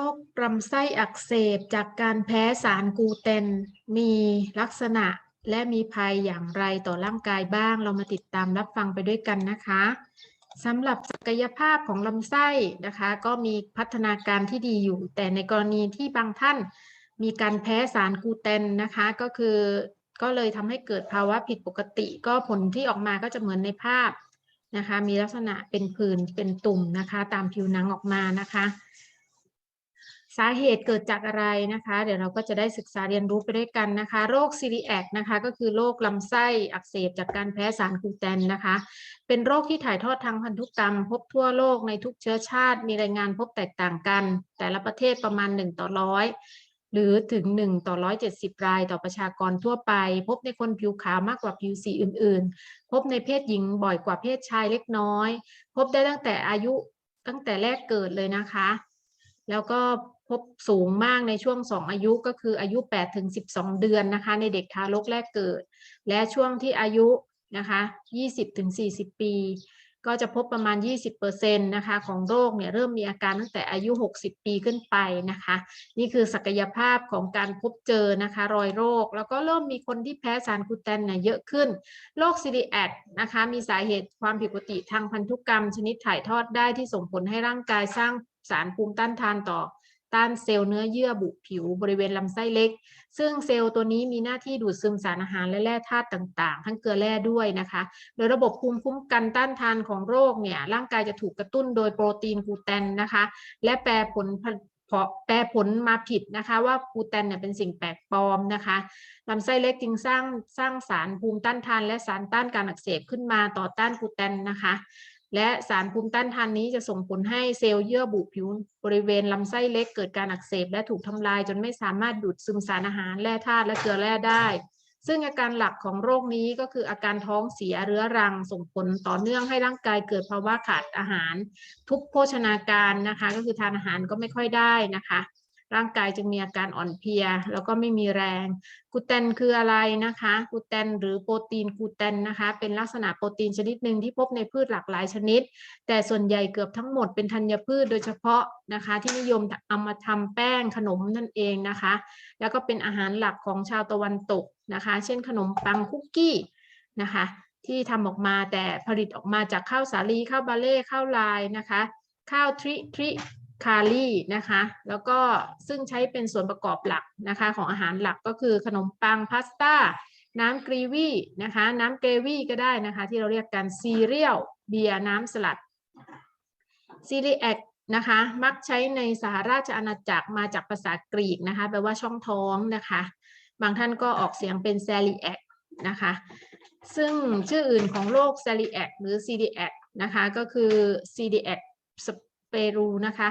โรคลำไส้อักเสบจากการแพ้สารกูเตนมีลักษณะและมีภัยอย่างไรต่อร่างกายบ้าง เรามาติดตามรับฟังไปด้วยกันนะคะสำหรับศักยภาพของลำไส้นะคะ ก็มีพัฒนาการที่ดีอยู่ แต่ในกรณีที่บางท่านมีการแพ้สารกูเตนนะคะก็คือก็เลยทำให้เกิดภาวะผิดปกติ ก็ผลที่ออกมาก็จะเหมือนในภาพนะคะ มีลักษณะเป็นผื่นเป็นตุ่มนะคะ ตามผิวหนังออกมานะคะ สาเหตุเกิดจากอะไรนะคะ เดี๋ยวเราก็จะได้ศึกษาเรียนรู้ไปด้วยกันนะคะ โรคซีรีแอคนะคะ ก็คือโรคลำไส้อักเสบจากการแพ้สารกูเตนนะคะ เป็นโรคที่ถ่ายทอดทางพันธุกรรม พบทั่วโลกในทุกเชื้อชาติ มีรายงานพบแตกต่างกัน แต่ละประเทศประมาณ 1 ต่อร้อยหรือถึง 1 ต่อ 170 รายต่อประชากรทั่วไป พบในคนผิวขาวมากกว่าผิวสีอื่น ๆ พบในเพศหญิงบ่อยกว่าเพศชายเล็กน้อย พบได้ตั้งแต่อายุตั้งแต่แรกเกิดเลยนะคะ แล้วก็พบสูงมากในช่วง 2 อายุก็คืออายุ 8 ถึง 12 เดือนนะคะ ในเด็กทารกแรกเกิด และช่วงที่อายุนะคะ 20 ถึง 40 ปี ก็จะพบประมาณ 20%นะคะของโรคเนี่ยเริ่มมีอาการตั้งแต่อายุ 60 ปีขึ้นไปนะคะ นี่คือศักยภาพของการพบเจอนะคะรอยโรค แล้วก็เริ่มมีคนที่แพ้สารกลูเตนเนี่ยเยอะขึ้น โรคซีรีแอคนะคะมีสาเหตุความผิดปกติทางพันธุกรรม ชนิดถ่ายทอดได้ที่ส่งผลให้ร่างกายสร้าง สารภูมิต้านทานต่อต้านเซลล์เนื้อเยื่อบุผิวบริเวณลำไส้เล็ก ซึ่งเซลล์ตัวนี้มีหน้าที่ดูดซึมสารอาหารและแร่ธาตุต่างๆ ทั้งเกลือแร่ด้วยนะคะ โดยระบบภูมิคุ้มกันต้านทานของโรคเนี่ยร่างกายจะถูกกระตุ้นโดยโปรตีนกลูเตนนะคะ และแปรผลเพราะแปรผลมาผิดนะคะว่ากลูเตนเนี่ยเป็นสิ่งแปลกปลอมนะคะลำไส้เล็กจึงสร้างสร้างสารภูมิต้านทาน และสารต้านการอักเสบขึ้นมาต่อต้านกลูเตนนะคะ และสารภูมิต้านทานนี้จะส่งผลให้เซลล์เยื่อบุผิวบริเวณลำไส้เล็กเกิดการอักเสบและถูกทำลายจนไม่สามารถดูดซึมสารอาหารแร่ธาตุและเกลือแร่ได้ ซึ่งอาการหลักของโรคนี้ก็คืออาการท้องเสียเรื้อรัง ส่งผลต่อเนื่องให้ร่างกายเกิดภาวะขาดอาหาร ทุกโภชนาการนะคะ ก็คือทานอาหารก็ไม่ค่อยได้นะคะ ร่างกายจึงมีอาการอ่อนเพลีย แล้วก็ไม่มีแรงกูเตนคืออะไรนะคะกูเตนหรือโปรตีนกูเตนนะคะเป็นลักษณะโปรตีนชนิดหนึ่งที่พบในพืชหลากหลายชนิด แต่ส่วนใหญ่เกือบทั้งหมดเป็นธัญพืชโดยเฉพาะนะคะที่นิยมเอามาทำแป้งขนมนั่นเองนะคะ แล้วก็เป็นอาหารหลักของชาวตะวันตกนะคะ เช่นขนมปังคุกกี้นะคะที่ทำออกมาแต่ผลิตออกมาจากข้าวสาลีข้าวบาเล่ข้าวลายนะคะ ข้าวทริทริ คารีนะคะ แล้วก็ซึ่งใช้เป็นส่วนประกอบหลักนะคะ ของอาหารหลักก็คือขนมปังพาสต้า น้ำกรีวี่นะคะ น้ำเกรวี่ก็ได้นะคะ ที่เราเรียกกันซีเรียลเบียร์น้ำสลัดซีรีแอคนะคะมักใช้ในสหราชอาณาจักรมาจากภาษากรีกนะคะแปลว่าช่องท้องนะคะ บางท่านก็ออกเสียงเป็น c e l i a c นะคะ ซึ่งชื่ออื่นของโรค c e l i a c หรือ celiac นะคะ ก็คือ celiac speru นะคะ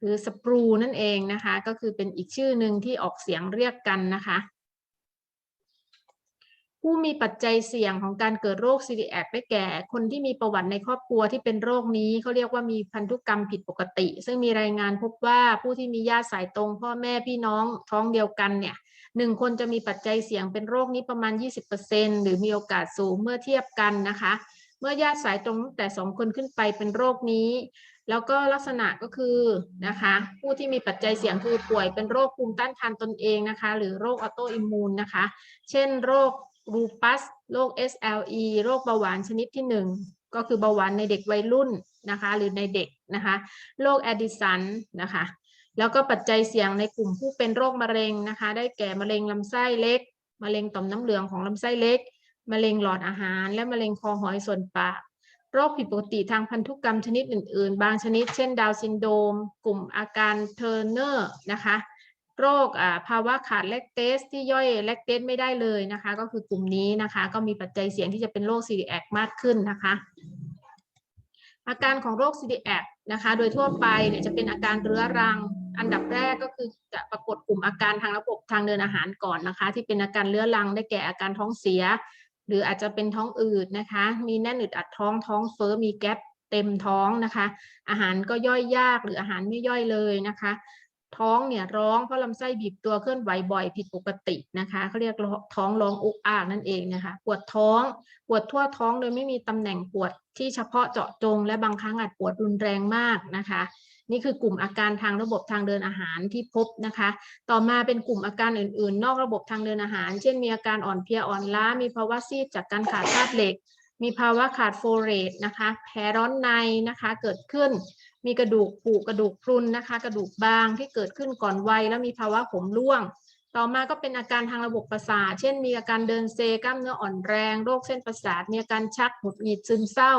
หรือสปรูนั่นเองนะคะ ก็คือเป็นอีกชื่อหนึ่งที่ออกเสียงเรียกกันนะคะ ผู้มีปัจจัยเสี่ยงของการเกิดโรคซีรีแอคได้แก่ คนที่มีประวัติในครอบครัวที่เป็นโรคนี้เขาเรียกว่ามีพันธุกรรมผิดปกติ ซึ่งมีรายงานพบว่าผู้ที่มีญาติสายตรง พ่อแม่พี่น้องท้องเดียวกันเนี่ยหนึ่งคนจะมีปัจจัยเสี่ยงเป็นโรคนี้ประมาณ 20%หรือมีโอกาสสูงเมื่อเทียบกันนะคะ เมื่อญาติสายตรงแต่สองคนขึ้นไปเป็นโรคนี้ แล้วก็ลักษณะก็คือนะคะผู้ที่มีปัจจัยเสี่ยงคือป่วยเป็นโรคภูมิต้านทานตนเองนะคะหรือโรคออโตอิมมูนนะคะเช่นโรครูปัสโรค SLE โรคเบาหวานชนิดที่ 1 ก็คือเบาหวานในเด็กวัยรุ่นนะคะหรือในเด็กนะคะโรคแอดิสันนะคะแล้วก็ปัจจัยเสี่ยงในกลุ่มผู้เป็นโรคมะเร็งนะคะได้แก่มะเร็งลำไส้เล็ก มะเร็งต่อมน้ำเหลืองของลำไส้เล็ก มะเร็งหลอดอาหาร และมะเร็งคอหอยส่วนปาก โรคผิดปกติทางพันธุกรรมชนิดอื่น ๆ บางชนิด เช่นดาวซินโดม กลุ่มอาการเทอร์เนอร์นะคะโรคภาวะขาดแลคเตสที่ย่อยแลคเตสไม่ได้เลยนะคะ ก็คือกลุ่มนี้นะคะ ก็มีปัจจัยเสี่ยงที่จะเป็นโรคซีดีแอคมากขึ้นนะคะ อาการของโรคซีดีแอคนะคะ โดยทั่วไปเนี่ยจะเป็นอาการเรื้อรัง อันดับแรกก็คือจะปรากฏกลุ่มอาการทางระบบทางเดินอาหารก่อนนะคะ ที่เป็นอาการเรื้อรังได้แก่อาการท้องเสีย หรืออาจจะเป็นท้องอืดนะคะ มีแน่นอึดอัดท้องท้องเฟ้อมีแก๊ปเต็มท้องนะคะ อาหารก็ย่อยยากหรืออาหารไม่ย่อยเลยนะคะ ท้องเนี่ยร้องเพราะลำไส้บีบตัวเคลื่อนไหวบ่อยผิดปกตินะคะเขาเรียกท้องร้องอุกอากนั่นเองนะคะปวดท้องปวดทั่วท้องโดยไม่มีตำแหน่งปวดที่เฉพาะเจาะจง และบางครั้งอาจปวดรุนแรงมากนะคะ นี่คือกลุ่มอาการทางระบบทางเดินอาหารที่พบนะคะ ต่อมาเป็นกลุ่มอาการอื่นๆ นอกระบบทางเดินอาหาร เช่น มีอาการอ่อนเพลียอ่อนล้า มีภาวะซีดจากการขาดธาตุเหล็ก มีภาวะขาดโฟเลตนะคะแพ้ร้อนในนะคะเกิดขึ้น มีกระดูกผุกระดูกพรุนนะคะ กระดูกบางที่เกิดขึ้นก่อนวัยแล้วมีภาวะผมร่วงต่อมาก็เป็นอาการทางระบบประสาท เช่น มีอาการเดินเซกล้ามเนื้ออ่อนแรง โรคเส้นประสาท มีอาการชักหงุดหงิดซึมเศร้า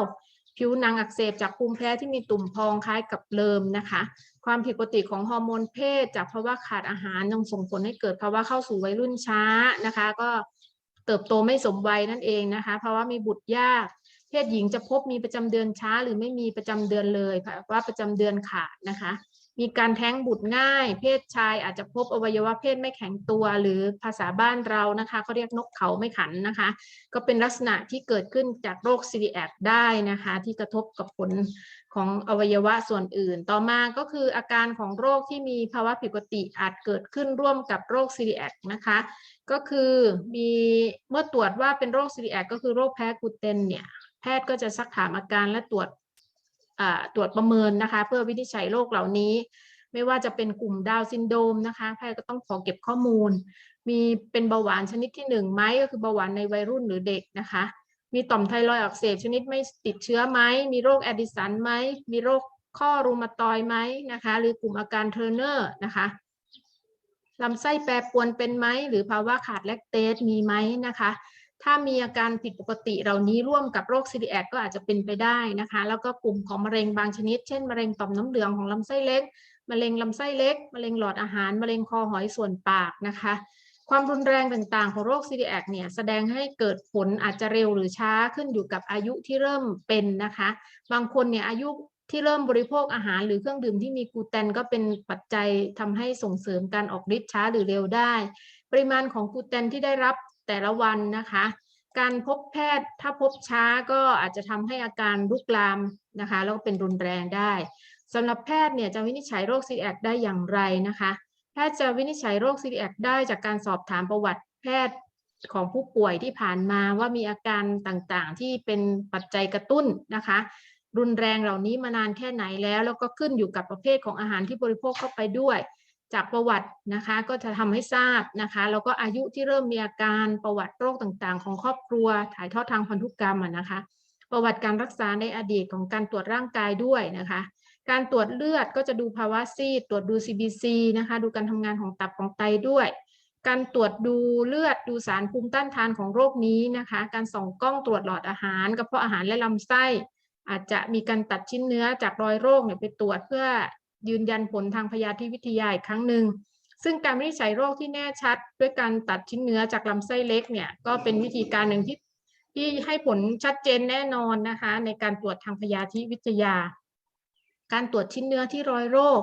ผิวหนังอักเสบจากภูมิแพ้ที่มีตุ่มพองคล้ายกับเลิมนะคะ ความผิดปกติของฮอร์โมนเพศ จากภาวะขาดอาหารยังส่งผลให้เกิดภาวะเข้าสู่วัยรุ่นช้านะคะ ก็เติบโตไม่สมวัยนั่นเองนะคะภาวะมีบุตรยาก เพศหญิงจะพบมีประจำเดือนช้าหรือไม่มีประจำเดือนเลยภาวะประจำเดือนขาดนะคะ มีการแท้งบุตรง่าย เพศชายอาจจะพบอวัยวะเพศไม่แข็งตัว หรือภาษาบ้านเรานะคะเขาเรียกนกเขาไม่ขันนะคะ ก็เป็นลักษณะที่เกิดขึ้นจากโรคซีรีแอคได้นะคะ ที่กระทบกับผลของอวัยวะส่วนอื่น ต่อมาก็คืออาการของโรคที่มีภาวะผิดปกติอาจเกิดขึ้นร่วมกับโรคซีรีแอคนะคะ ก็คือมีเมื่อตรวจว่าเป็นโรคซีรีแอคก็คือโรคแพ้กลูเตนเนี่ยแพทย์ก็จะซักถามอาการและตรวจ ตรวจประเมินนะคะ เพื่อวินิจฉัยโรคเหล่านี้ ไม่ว่าจะเป็นกลุ่มดาวซินโดมนะคะแพทย์ก็ต้องขอเก็บข้อมูล มีเป็นเบาหวานชนิดที่หนึ่งไหมก็คือเบาหวานในวัยรุ่นหรือเด็กนะคะ มีต่อมไทรอยด์อักเสบชนิดไม่ติดเชื้อไหมมีโรคแอดดิสันไหมมีโรคข้อรูมาตอยไหมนะคะ หรือกลุ่มอาการเทอร์เนอร์นะคะลำไส้แปรปรวนเป็นไหมหรือภาวะขาดแลคเตสมีไหมนะคะ ถ้ามีอาการผิดปกติเหล่านี้ร่วมกับโรคซีดีแอก็อาจจะเป็นไปได้นะคะ แล้วก็กลุ่มของมะเร็งบางชนิด เช่นมะเร็งต่อมน้ำเหลืองของลำไส้เล็ก มะเร็งลำไส้เล็ก มะเร็งหลอดอาหาร มะเร็งคอหอยส่วนปากนะคะ ความรุนแรงต่างๆ ของโรคซีดีแอเนี่ยแสดงให้เกิดผลอาจจะเร็วหรือช้าขึ้นอยู่กับอายุที่เริ่มเป็นนะคะ บางคนเนี่ยอายุที่เริ่มบริโภคอาหารหรือเครื่องดื่มที่มีกลูเตนก็เป็นปัจจัยทำให้ส่งเสริมการออกฤทธิ์ช้าหรือเร็วได้ ปริมาณของกลูเตนที่ได้รับ แต่ละวันนะคะ การพบแพทย์ถ้าพบช้าก็อาจจะทำให้อาการลุกลามนะคะแล้วก็เป็นรุนแรงได้สำหรับแพทย์เนี่ยจะวินิจฉัยโรคซีดีแอได้อย่างไรนะคะ แพทย์จะวินิจฉัยโรคซีดีแอได้จากการสอบถามประวัติแพทย์ของผู้ป่วยที่ผ่านมาว่ามีอาการต่างๆ ที่เป็นปัจจัยกระตุ้นนะคะ รุนแรงเหล่านี้มานานแค่ไหนแล้ว แล้วก็ขึ้นอยู่กับประเภทของอาหารที่บริโภคเข้าไปด้วย จากประวัตินะคะก็จะทำให้ทราบนะคะแล้วก็อายุที่เริ่มมีอาการประวัติโรคต่างๆ ของครอบครัวถ่ายทอดทางพันธุกรรมนะคะ ประวัติการรักษาในอดีตของการตรวจร่างกายด้วยนะคะ การตรวจเลือดก็จะดูภาวะซีดตรวจดู CBC นะคะ ดูการทำงานของตับของไตด้วย การตรวจดูเลือดดูสารภูมิต้านทานของโรคนี้นะคะ การส่องกล้องตรวจหลอดอาหารกระเพาะอาหารและลำไส้อาจจะมีการตัดชิ้นเนื้อจากรอยโรคเนี่ยไปตรวจเพื่อ ยืนยันผลทางพยาธิวิทยาอีกครั้งหนึ่งซึ่งการวินิจฉัยโรคที่แน่ชัด ด้วยการตัดชิ้นเนื้อจากลำไส้เล็กเนี่ยก็เป็นวิธีการหนึ่งที่ที่ให้ผลชัดเจนแน่นอนนะคะในการตรวจทางพยาธิวิทยา การตรวจชิ้นเนื้อที่รอยโรค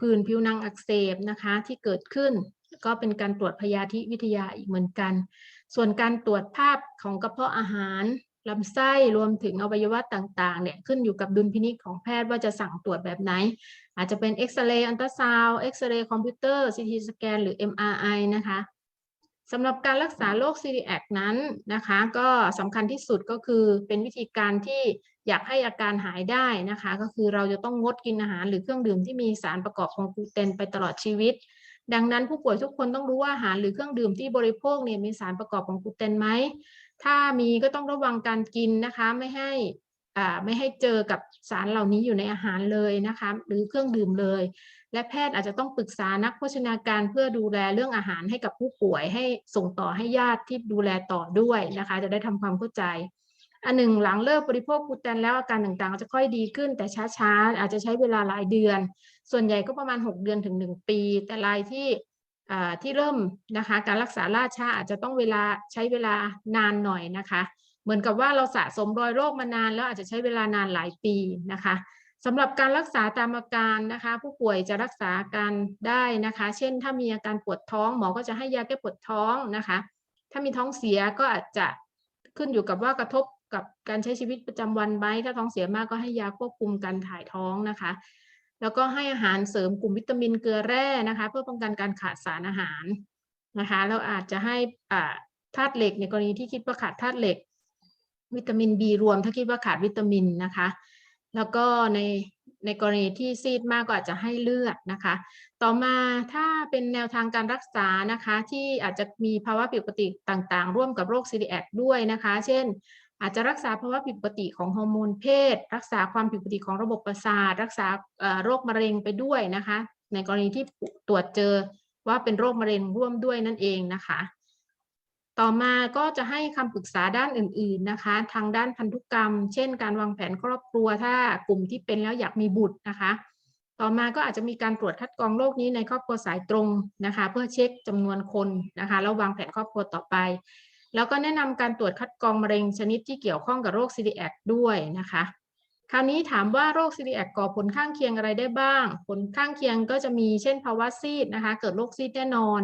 ผื่นผิวหนังอักเสบนะคะที่เกิดขึ้น ก็เป็นการตรวจพยาธิวิทยาอีกเหมือนกัน ส่วนการตรวจภาพของกระเพาะอาหารลำไส้รวมถึงอวัยวะต่างๆเนี่ยขึ้นอยู่กับดุลพินิจของแพทย์ว่าจะสั่งตรวจแบบไหน อาจจะเป็นเอ็กซเรย์อัลตราซาวด์เอ็กซเรย์คอมพิวเตอร์ซีทีสแกนหรือ MRI นะคะสำหรับการรักษาโรคซีดแอนั้นนะคะ ก็สำคัญที่สุดก็คือเป็นวิธีการที่อยากให้อาการหายได้นะคะ ก็คือเราจะต้องงดกินอาหารหรือเครื่องดื่มที่มีสารประกอบของกลูเตนไปตลอดชีวิต ดังนั้นผู้ป่วยทุกคนต้องรู้ว่าอาหารหรือเครื่องดื่มที่บริโภคเนี่ยมีสารประกอบของกลูเตนไหมถ้ามีก็ต้องระวังการกินนะคะ ไม่ให้ ไม่ให้เจอกับสารเหล่านี้อยู่ในอาหารเลยนะคะหรือเครื่องดื่มเลย และแพทย์อาจจะต้องปรึกษานักโภชนาการเพื่อดูแลเรื่องอาหารให้กับผู้ป่วยให้ส่งต่อให้ญาติที่ดูแลต่อด้วยนะคะ จะได้ทำความเข้าใจ อันหนึ่งหลังเลิกบริโภคกลูเตนแล้วอาการต่างๆ จะค่อยดีขึ้นแต่ช้าๆ อาจจะใช้เวลาหลายเดือน ส่วนใหญ่ก็ประมาณ 6 เดือนถึง 1 ปี แต่รายที่ที่เริ่มนะคะการรักษาล่าช้าอาจจะต้องเวลาใช้เวลานานหน่อยนะคะ เหมือนกับว่าเราสะสมรอยโรคมานานแล้วอาจจะใช้เวลานานหลายปีนะคะสำหรับการรักษาตามอาการนะคะ ผู้ป่วยจะรักษาการได้นะคะ เช่น ถ้ามีอาการปวดท้องหมอก็จะให้ยาแก้ปวดท้องนะคะ ถ้ามีท้องเสียก็อาจจะขึ้นอยู่กับว่ากระทบกับการใช้ชีวิตประจำวันไหมถ้าท้องเสียมากก็ให้ยาควบคุมการถ่ายท้องนะคะ แล้วก็ให้อาหารเสริมกลุ่มวิตามินเกลือแร่นะคะ เพื่อป้องกันการขาดสารอาหารนะคะแล้วอาจจะให้อ่าธาตุเหล็กในกรณีที่คิดว่าขาดธาตุเหล็ก วิตามิน B รวม ถ้าคิดว่าขาดวิตามินนะคะ แล้วก็ในในกรณีที่ซีดมากก็อาจจะให้เลือดนะคะ ต่อมาถ้าเป็นแนวทางการรักษานะคะ ที่อาจจะมีภาวะผิดปกติต่างๆ ร่วมกับโรคซีดีแอคด้วยนะคะ เช่น อาจจะรักษาภาวะผิดปกติของฮอร์โมนเพศ รักษาความผิดปกติของระบบประสาท รักษาโรคมะเร็งไปด้วยนะคะ ในกรณีที่ตรวจเจอว่าเป็นโรคมะเร็งร่วมด้วยนั่นเองนะคะ ต่อมาก็จะให้คำปรึกษาด้านอื่น ๆนะคะ ทางด้านพันธุกรรม เช่น การวางแผนครอบครัว ถ้ากลุ่มที่เป็นแล้วอยากมีบุตรนะคะ ต่อมาก็อาจจะมีการตรวจคัดกรองโรคนี้ในครอบครัวสายตรงนะคะ เพื่อเช็คจำนวนคนนะคะแล้ววางแผนครอบครัวต่อไป แล้วก็แนะนำการตรวจคัดกรองมะเร็งชนิดที่เกี่ยวข้องกับโรค celiac ด้วยนะคะ คราวนี้ถามว่าโรค celiac ก่อผลข้างเคียงอะไรได้บ้าง ผลข้างเคียงก็จะมีเช่นภาวะซีดนะคะ เกิดโรคซีดแน่นอน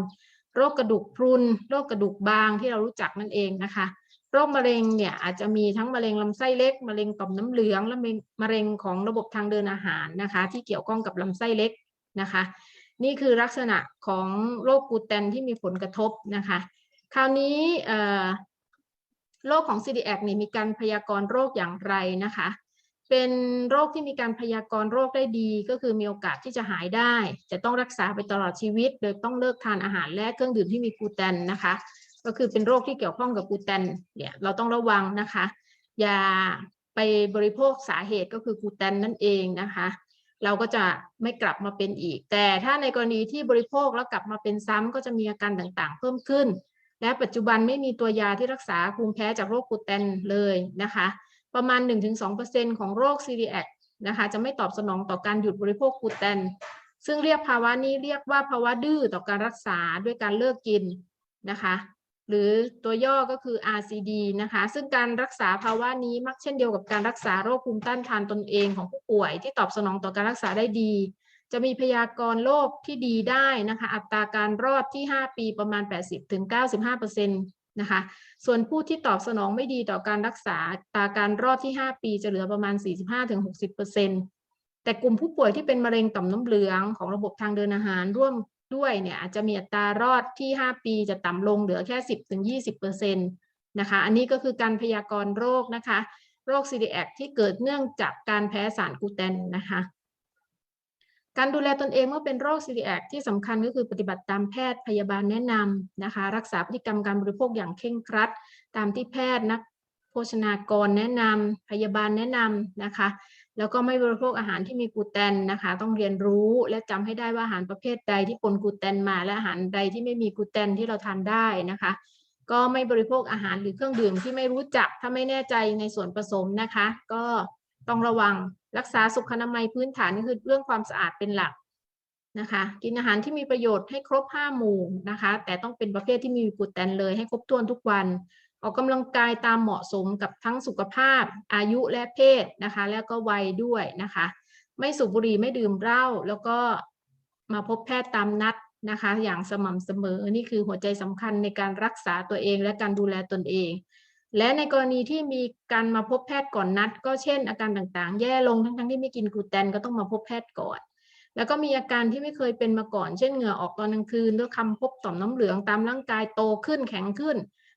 โรคกระดูกพรุน โรคกระดูกบางที่เรารู้จักนั่นเองนะคะ โรคมะเร็งเนี่ยอาจจะมีทั้งมะเร็งลำไส้เล็ก มะเร็งต่อมน้ำเหลือง และมะเร็งของระบบทางเดินอาหารนะคะ ที่เกี่ยวข้องกับลำไส้เล็กนะคะ นี่คือลักษณะของโรคกูเตนที่มีผลกระทบนะคะ คราวนี้โรคของ celiac นี่มีการพยากรณ์โรคอย่างไรนะคะ เป็นโรคที่มีการพยากรณ์โรคได้ดี ก็คือมีโอกาสที่จะหายได้ จะต้องรักษาไปตลอดชีวิต โดยต้องเลิกทานอาหารและเครื่องดื่มที่มีกูเตนนะคะ ก็คือเป็นโรคที่เกี่ยวข้องกับกูเตนเนี่ยเราต้องระวังนะคะ อย่าไปบริโภคสาเหตุก็คือกูเตนนั่นเองนะคะ เราก็จะไม่กลับมาเป็นอีก แต่ถ้าในกรณีที่บริโภคแล้วกลับมาเป็นซ้ำก็จะมีอาการต่างๆ เพิ่มขึ้น และปัจจุบันไม่มีตัวยาที่รักษาภูมิแพ้จากโรคกูเตนเลยนะคะ ประมาณ 1-2%ของโรค celiac นะคะจะไม่ตอบสนองต่อการหยุดบริโภคกลูเตน ซึ่งเรียกภาวะนี้เรียกว่าภาวะดื้อต่อการรักษาด้วยการเลิกกินนะคะ หรือตัวย่อก็คือ RCD นะคะ ซึ่งการรักษาภาวะนี้มักเช่นเดียวกับการรักษาโรคภูมิต้านทานตนเองของผู้ป่วย ที่ตอบสนองต่อการรักษาได้ดี จะมีพยากรณ์โรคที่ดีได้นะคะ อัตราการรอดที่ 5 ปีประมาณ 80-95% นะคะ ส่วนผู้ที่ตอบสนองไม่ดีต่อการรักษาตาการรอดที่ 5 ปีจะเหลือประมาณ 45-60%แต่กลุ่มผู้ป่วยที่เป็นมะเร็งต่อมน้ำเหลืองของระบบทางเดินอาหารร่วมด้วยเนี่ยอาจจะมีอัตรารอดที่ 5 ปีจะต่ำลงเหลือแค่ 10-20%นะคะ อันนี้ก็คือการพยากรณ์โรคนะคะ โรค celiac ที่เกิดเนื่องจากการแพ้สารกูเตนนะคะ การดูแลตนเองเมื่อเป็นโรค celiac ที่สำคัญก็คือปฏิบัติตามแพทย์พยาบาลแนะนำนะคะ รักษาพฤติกรรมการบริโภคอย่างเคร่งครัด ตามที่แพทย์นักโภชนากรแนะนำพยาบาลแนะนำนะคะ แล้วก็ไม่บริโภคอาหารที่มีกลูเตนนะคะ ต้องเรียนรู้และจำให้ได้ว่าอาหารประเภทใดที่ปนกลูเตนมา และอาหารใดที่ไม่มีกลูเตนที่เราทานได้นะคะ ก็ไม่บริโภคอาหารหรือเครื่องดื่มที่ไม่รู้จักถ้าไม่แน่ใจในส่วนผสมนะคะ ก็ต้องระวัง รักษาสุขอนามัยพื้นฐานก็คือเรื่องความสะอาดเป็นหลักนะคะ กินอาหารที่มีประโยชน์ให้ครบห้าหมู่นะคะ แต่ต้องเป็นประเภทที่มีกลูเตนเลยให้ครบถ้วนทุกวัน ออกกำลังกายตามเหมาะสมกับทั้งสุขภาพ อายุและเพศนะคะ แล้วก็วัยด้วยนะคะ ไม่สูบบุหรี่ไม่ดื่มเหล้าแล้วก็มาพบแพทย์ตามนัดนะคะ อย่างสม่ำเสมอนี่คือหัวใจสำคัญในการรักษาตัวเองและการดูแลตนเอง และในกรณีที่มีการมาพบแพทย์ก่อนนัด ก็เช่น อาการต่างๆ แย่ลงทั้งๆที่ไม่กินกลูเตนก็ต้องมาพบแพทย์ก่อน แล้วก็มีอาการที่ไม่เคยเป็นมาก่อน เช่นเหงื่อออกตอนกลางคืนด้วยคำพบต่อมน้ำเหลืองตามร่างกายโตขึ้นแข็งขึ้น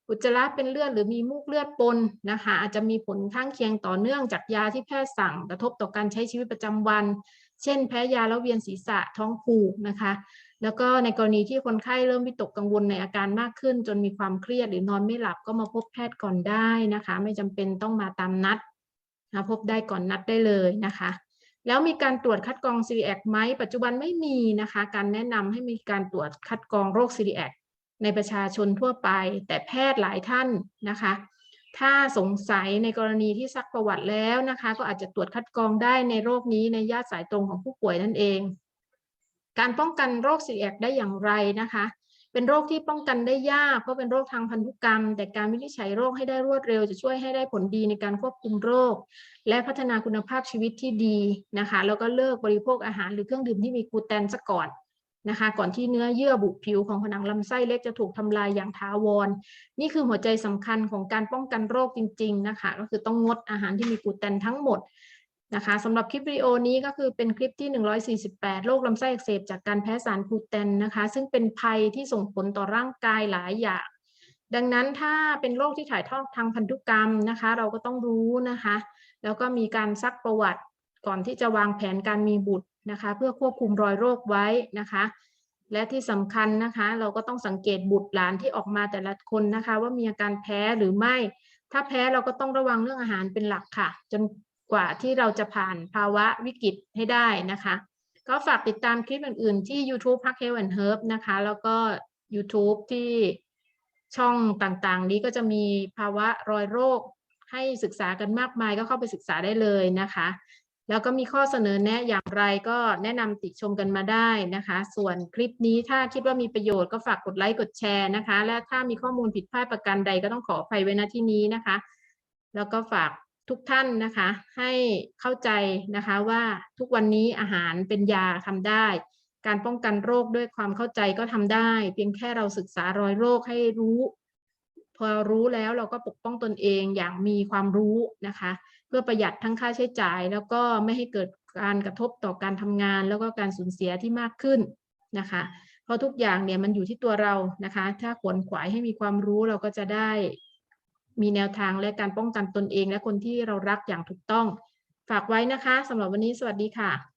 อุจจาระเป็นเลือดหรือมีมูกเลือดปนนะคะอาจจะมีผลข้างเคียงต่อเนื่องจากยาที่แพทย์สั่งกระทบต่อการใช้ชีวิตประจำวัน เช่น แพ้ยาแล้วเวียนศีรษะท้องผูกนะคะ แล้วก็ในกรณีที่คนไข้เริ่มวิตกกังวลในอาการมากขึ้น จนมีความเครียดหรือนอนไม่หลับก็มาพบแพทย์ก่อนได้นะคะ ไม่จำเป็นต้องมาตามนัดนะพบได้ก่อนนัดได้เลยนะคะ แล้วมีการตรวจคัดกรอง celiac ไหมปัจจุบันไม่มีนะคะ การแนะนำให้มีการตรวจคัดกรองโรค celiac ในประชาชนทั่วไป แต่แพทย์หลายท่านนะคะ ถ้าสงสัยในกรณีที่ซักประวัติแล้วนะคะ ก็อาจจะตรวจคัดกรองได้ในโรคนี้ในญาติสายตรงของผู้ป่วยนั่นเอง การป้องกันโรค celiac ได้อย่างไรนะคะ เป็นโรคที่ป้องกันได้ยากเพราะเป็นโรคทางพันธุกรรม แต่การวินิจฉัยโรคให้ได้รวดเร็ว จะช่วยให้ได้ผลดีในการควบคุมโรค และพัฒนาคุณภาพชีวิตที่ดีนะคะ แล้วก็เลิกบริโภคอาหารหรือเครื่องดื่มที่มีกลูเตนซะก่อนนะคะก่อนที่เนื้อเยื่อบุผิวของผนังลำไส้เล็กจะถูกทำลายอย่างถาวร นี่คือหัวใจสำคัญของการป้องกันโรคจริง ๆ นะคะ ก็คือต้องงดอาหารที่มีกลูเตนทั้งหมด นะคะสำหรับคลิปวิดีโอนี้ก็คือเป็นคลิปที่ 148 โรคลำไส้อักเสบจากการแพ้สารกลูเตนนะคะ ซึ่งเป็นภัยที่ส่งผลต่อร่างกายหลายอย่าง ดังนั้นถ้าเป็นโรคที่ถ่ายทอดทางพันธุกรรมนะคะ เราก็ต้องรู้นะคะ แล้วก็มีการซักประวัติก่อนที่จะวางแผนการมีบุตรนะคะ เพื่อควบคุมรอยโรคไว้นะคะ และที่สำคัญนะคะ เราก็ต้องสังเกตบุตรหลานที่ออกมาแต่ละคนนะคะ ว่ามีอาการแพ้หรือไม่ ถ้าแพ้เราก็ต้องระวังเรื่องอาหารเป็นหลักค่ะ จน กว่าที่เราจะผ่านภาวะวิกฤตให้ได้นะคะ ก็ฝากติดตามคลิปอื่น ๆ ที่ YouTube Park Health and Herb นะคะ แล้วก็ YouTube ที่ช่องต่างๆ นี้ก็จะมีภาวะรอยโรคให้ศึกษากันมากมายก็เข้าไปศึกษาได้เลยนะคะ แล้วก็มีข้อเสนอแนะอย่างไรก็แนะนำติชมกันมาได้นะคะ ส่วนคลิปนี้ถ้าคิดว่ามีประโยชน์ก็ฝากกดไลค์กดแชร์นะคะ และถ้ามีข้อมูลผิดพลาดประการใดก็ต้องขออภัยไว้ณที่นี้นะคะ แล้วก็ฝาก ทุกท่านนะคะ ให้เข้าใจนะคะว่าทุกวันนี้อาหารเป็นยาทำได้ การป้องกันโรคด้วยความเข้าใจก็ทำได้ เพียงแค่เราศึกษารอยโรคให้รู้ พอรู้แล้วเราก็ปกป้องตนเองอย่างมีความรู้นะคะ เพื่อประหยัดทั้งค่าใช้จ่าย แล้วก็ไม่ให้เกิดการกระทบต่อการทำงาน แล้วก็การสูญเสียที่มากขึ้นนะคะเพราะทุกอย่างเนี่ยมันอยู่ที่ตัวเรานะคะ ถ้าขวนขวายให้มีความรู้เราก็จะได้ มีแนวทางและการป้องกันตนเอง และคนที่เรารักอย่างถูกต้อง ฝากไว้นะคะสำหรับวันนี้สวัสดีค่ะ